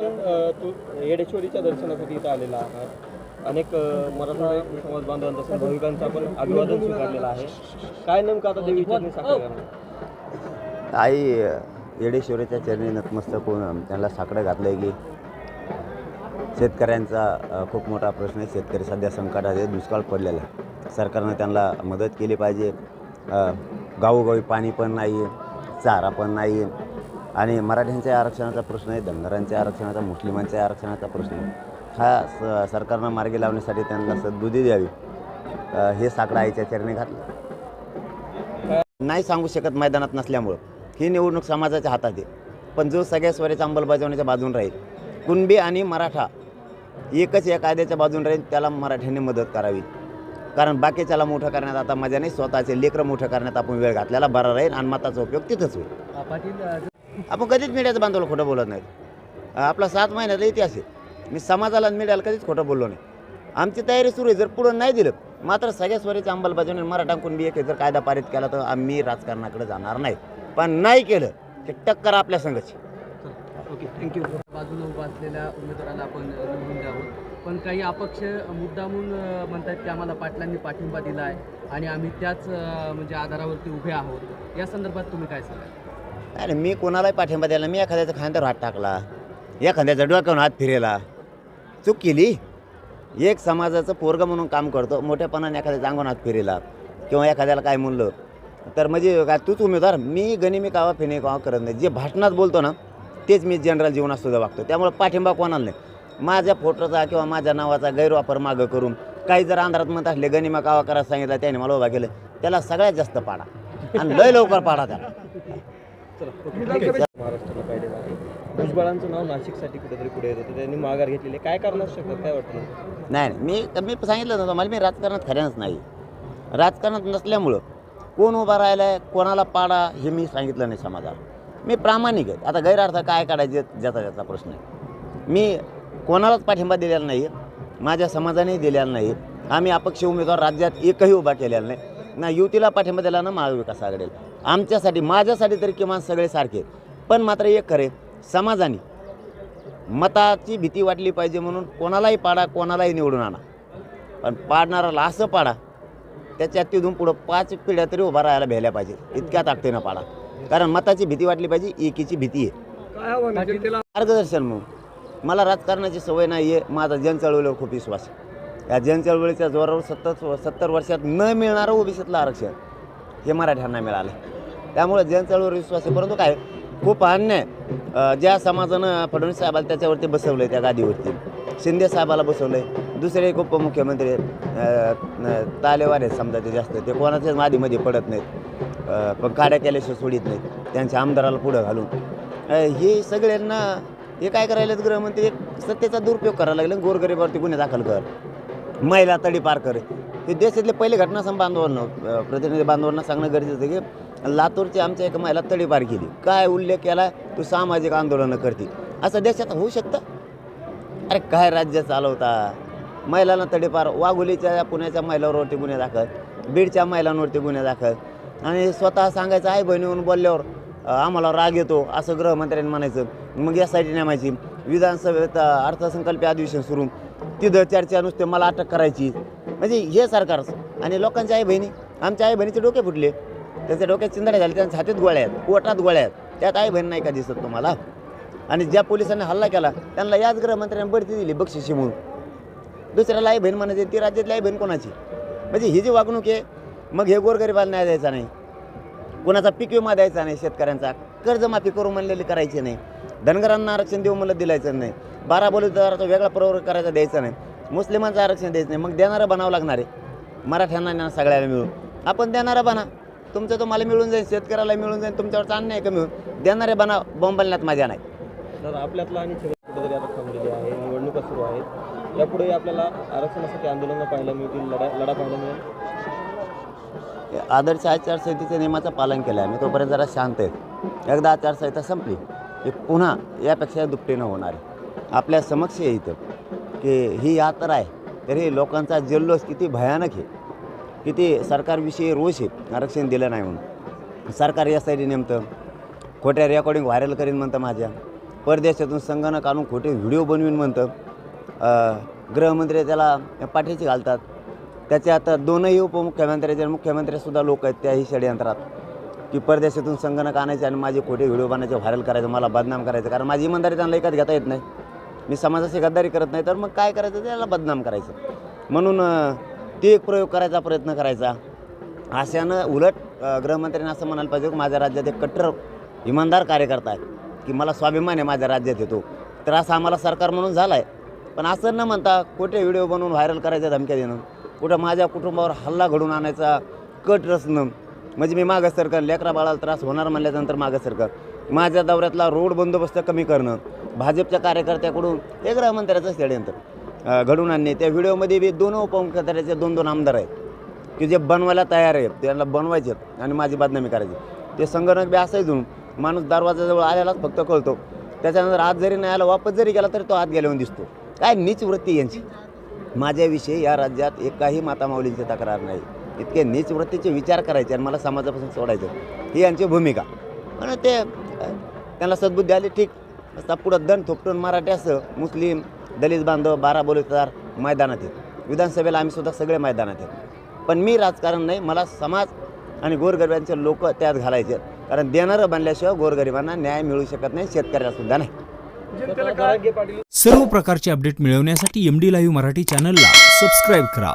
तू येडेश्वरीच्या दर्शनासाठी इथं आलेला आहात. अनेक मराठा समाज बांधवांचा तसंच भाविकांचा आपण अभिवादन स्वीकारलेलं आहे. काय नेमकं आता साखर करणार आई येडेश्वरीच्या चरणी नतमस्तक होऊन त्यांना साकडं घातलं आहे की शेतकऱ्यांचा खूप मोठा प्रश्न आहे. शेतकरी सध्या संकटात आहे दुष्काळ पडलेला आहे. सरकारनं त्यांना मदत केली पाहिजे. गावोगावी पाणी पण नाही आहे चारा पण नाही आहे आणि मराठ्यांच्या आरक्षणाचा प्रश्न आहे धनगरांच्या आरक्षणाचा मुस्लिमांच्या आरक्षणाचा प्रश्न आहे. हा स सरकारनं मार्गी लावण्यासाठी त्यांना सद्बुद्धी द्यावी. हे साकडं आईच्या चरणी घातलं. नाही सांगू शकत मैदानात नसल्यामुळं. ही निवडणूक समाजाच्या हातात आहे. पण जो सगळ्या स्वराच्या अंमलबजावणीच्या बाजून राहील कुणबी आणि मराठा एकच या कायद्याच्या बाजून राहील त्याला मराठ्यांनी मदत करावी. कारण बाकीच्याला मोठं करण्यात आता मजा नाही स्वतःचे लेकरं मोठं करण्यात आपण वेळ घातलेला बरा राहील आणि मताचा उपयोग तिथंच होईल. आपण कधीच मीडियाचं बांधवलं खोटं बोलत नाहीत. आपला सात महिन्याचा इतिहास आहे. मी समाजाला मीडियाला कधीच खोटं बोललो नाही. आमची तयारी सुरू आहे. जर पुढं नाही दिलं मात्र सगळ्या स्वराची अंमलबजावणी मराठांकून बी एक जर कायदा पारित केला तर आम्ही राजकारणाकडे जाणार नाही. पण नाही केलं की टक्कर आपल्या संघाची. ओके थँक्यू बाजूला उभा असलेल्या उमेदवाराला आपण अ, निवडून द्यावं. पण काही अपक्ष मुद्दामून म्हणून म्हणतात की आम्हाला पाटलांनी पाठिंबा दिला आहे आणि आम्ही त्याच म्हणजे आधारावरती उभे आहोत. या संदर्भात तुम्ही काय सांगाल? अरे मी कोणालाही पाठिंबा द्यायला मी एखाद्याचा खांद्यावर हात टाकला. एखाद्याचा डोक्यावर हात फिरेला चूक केली? एक समाजाचं पोरगं म्हणून काम करतो मोठ्यापणाने एखाद्याचा अंगण हात फिरेला किंवा एखाद्याला काय म्हणलं. तर म्हणजे काय तूच उमेदवार? मी गणी मी कावा फिने कावा करत नाही. जे भाषणात बोलतो ना तेच मी जनरल जीवनात सुद्धा वागतो. त्यामुळे पाठिंबा कोणाला नाही. माझ्या फोटोचा किंवा माझ्या नावाचा गैरवापर मागं करून काही जर अंधारात म्हणत असले गनिमा कावा करायला सांगितलं त्याने मला उभा केलं त्याला सगळ्यात जास्त पाडा. आणि लय लवकर पाडा त्याला. महाराष्ट्राला पाहिजे भुजबळांचं नाव नाशिकसाठी कुठेतरी पुढे येत होतं. त्यांनी माघार घेतलेली आहे. काय कारण असू शकतात? काय वाटतं नाही नाही, मी मी सांगितलं ना तुम्हाला मी राजकारणात खऱ्यानंच नाही. राजकारणात नसल्यामुळं कोण उभा राहिला आहे कोणाला पाडा हे मी सांगितलं नाही समाजाला. मी प्रामाणिक आहे. आता गैरअर्थ काय काढायचे ज्याचा त्याचा प्रश्न आहे. मी कोणालाच पाठिंबा दिलेला नाही माझ्या समाजानेही दिलेला नाही आम्ही अपक्ष उमेदवार राज्यात एकही उभा केलेला नाही. ना युतीला पाठिंबा दिला ना महाविकास आघाडील. आमच्यासाठी माझ्यासाठी तरी किमान सगळे सारखे. पण मात्र एक खरे समाजाने मताची भीती वाटली पाहिजे म्हणून कोणालाही पाडा कोणालाही निवडून आणा. पण पाडणाराला असं पाडा त्याच्यात तिथून पुढं पाच पिढ्या तरी उभा राहायला भेटल्या पाहिजे. इतक्या ताकदीनं पाडा. कारण मताची भीती वाटली पाहिजे एकीची भीती आहे. मार्गदर्शन म्हणून. मला राजकारणाची सवय नाही आहे माझा जनचळवळीवर खूप विश्वास आहे. या जनचळवळीच्या जोरावर सत्तर सत्तर वर्षात न मिळणारं ओबीसीतलं आरक्षण हे मराठ्यांना मिळालं. त्यामुळे जनचळवळीवर विश्वास आहे परंतु काय खूप अन्याय ज्या समाजानं फडणवीस साहेबाला त्याच्यावरती बसवलं आहे त्या गादीवरती. शिंदे साहेबाला बसवलं आहे दुसरे एक उपमुख्यमंत्री तालेवार आहेत समजा ते जास्त. ते कोणाच्याच मादीमध्ये पडत नाहीत. पण काड्या केल्याशिवाय सोडित नाहीत. त्यांच्या आमदाराला पुढं घालून. हे सगळ्यांना हे काय करायला गृहमंत्री? एक सत्तेचा दुरुपयोग करायला लागले गोरगरीबावरती गुन्हे दाखल कर. महिला तडी पार कर. हे देशातले पहिले घटनासम बांधवांना प्रतिनिधी बांधवांना सांगणं गरजेचं आहे की लातूरची आमच्या एका महिला तडीपार केली. काय उल्लेख केला तू सामाजिक आंदोलनं करते. असं देशात होऊ शकतं? अरे काय राज्य चालवता? महिलांना तडीपार वाघोलीच्या पुण्याच्या महिलांवरती गुन्हे दाखल बीडच्या महिलांवरती गुन्हे दाखल. आणि स्वतः सांगायचं आई बहिणीहून बोलल्यावर आम्हाला राग येतो असं गृहमंत्र्यांनी म्हणायचं. मग यासाठी नेमायची विधानसभेत अर्थसंकल्पीय अधिवेशन सुरू. तिथं चर्चा नुसते मला अटक करायची. म्हणजे हे सरकार आणि लोकांच्या आई बहिणी आमच्या आई बहिणीचे डोके फुटले. त्याच्या डोक्यात चिंधड्या झाले त्यांच्या छातीत गोळ्या आहेत पोटात गोळ्या आहेत. त्यात आई बहीण नाही का दिसत तुम्हाला? आणि ज्या पोलिसांनी हल्ला केला त्यांना याच गृहमंत्र्यांनी बढती दिली बक्षिशी म्हणून. दुसऱ्याला आई बहीण म्हणायची ती राज्यातली आई बहीण कोणाची? म्हणजे ही जी वागणूक आहे मग हे गोरगरिबाला न्याय द्यायचा नाही. कोणाचा पीक विमा द्यायचा नाही शेतकऱ्यांचा. कर्जमाफी करू म्हणलेली करायची नाही. धनगरांना आरक्षण देऊ म्हणलं दिलायचं नाही. बारा बलुतेदाराचा वेगळा प्रवर्ग करायचा द्यायचा नाही. मुस्लिमांचं आरक्षण द्यायचं नाही. मग देणारं बनावं लागणार आहे. मराठ्यांना सगळ्याला मिळून. आपण देणारं बना. तुमचं तुम्हाला मिळून जाईल शेतकऱ्याला मिळून जाईल तुमच्यावरचा अन्याय कमी होईल. देणारे बना बोंबलण्यात माझ्या नाही. तर आपल्यातला आणि शेवट कुठेतरी आता थांबलेली आहे. निवडणुका सुरू आहेत. यापुढे आपल्याला आरक्षणासाठी आंदोलनं पाहायला मिळतील लढा लढा पाहायला मिळेल. आदर्श आचारसंहितेच्या नियमाचं पालन केलं आहे मी तोपर्यंत जरा शांत आहे एकदा आचारसंहिता संपली की पुन्हा यापेक्षा दुपटीनं होणार आहे. आपल्या समक्ष इथं की ही यात्रा आहे. तरी लोकांचा जल्लोष किती भयानक आहे. किती सरकारविषयी रोष आहे. आरक्षण दिलं नाही म्हणून. सरकार यासाठी नेमतं. खोट्या रेकॉर्डिंग व्हायरल करीन म्हणतं माझ्या. परदेशातून संगणक आणून खोटे व्हिडिओ बनवीन म्हणतं. गृहमंत्री त्याला पाठीची घालतात. त्याचे आता दोनही उपमुख्यमंत्र्याचे मुख्यमंत्रीसुद्धा लोक आहेत त्याही षडयंत्रात की परदेशातून संगणक आणायचे आणि माझे खोटे व्हिडिओ बनायचे व्हायरल करायचं मला बदनाम करायचं. कारण माझी इमानदारी त्यांना एकाच घेता येत नाही. मी समाजाची गद्दारी करत नाही तर मग काय करायचं? त्याला बदनाम करायचं. म्हणून ते एक प्रयोग करायचा प्रयत्न करायचा. अशानं उलट गृहमंत्र्यांना गृहमंत्र्यांनी असं म्हणायला पाहिजे की माझ्या राज्यात एक कट्टर इमानदार कार्यकर्ता आहे की मला स्वाभिमान आहे माझ्या राज्यात येतो. तर असं आम्हाला सरकार म्हणून झाला आहे पण असं न म्हणता खोटे व्हिडिओ बनवून व्हायरल करायच्या धमक्या देणं. कुठं माझ्या कुटुंबावर हल्ला घडून आणायचा कट रचणं. म्हणजे मी मागं सरकार लेकरा बाळाला त्रास होणार म्हणल्यानंतर मागं सरकार. माझ्या दौऱ्यातला रोड बंदोबस्त कमी करणं भाजपच्या कार्यकर्त्याकडून हे गृहमंत्र्याचं षडयंत्र घडून आणणे. त्या व्हिडिओमध्ये बी दोन उपमुख्यमंत्र्याचे दोन दोन आमदार आहेत. की जे बनवायला तयार आहेत त्यांना बनवायचे आणि माझी बदनामी करायची ते संगणक बी असायचं माणूस दरवाजाजवळ आलेलाच फक्त कळतो. त्याच्यानंतर आत जरी नाही आला वापस जरी गेला तरी तो आत गेल्यावर दिसतो. काय नीच वृत्ती यांची. माझ्याविषयी या राज्यात एकाही मातामाऊलींची तक्रार नाही. इतके नीच वृत्तीचे विचार करायचे आणि मला समाजापासून सोडायचं. ही यांची भूमिका. म्हणून ते त्यांना सद्बुद्धी आली ठीक. आता पुढं दण थोपटून मराठी असं मुस्लिम दलित बांधव बारा बोलतदार मैदानात आहेत. विधानसभेला आम्ही सुद्धा सगळे मैदानात आहेत. पण मी राजकारण नाही मला समाज आणि गोरगरिबांचे लोक त्यात घालायचे आहेत. कारण देणारं बनल्याशिवाय गोरगरिबांना न्याय मिळू शकत नाही शेतकऱ्याला सुद्धा नाही. सर्व प्रकारचे अपडेट मिळवण्यासाठी एम डी लाईव्ह मराठी चॅनलला सबस्क्राईब करा.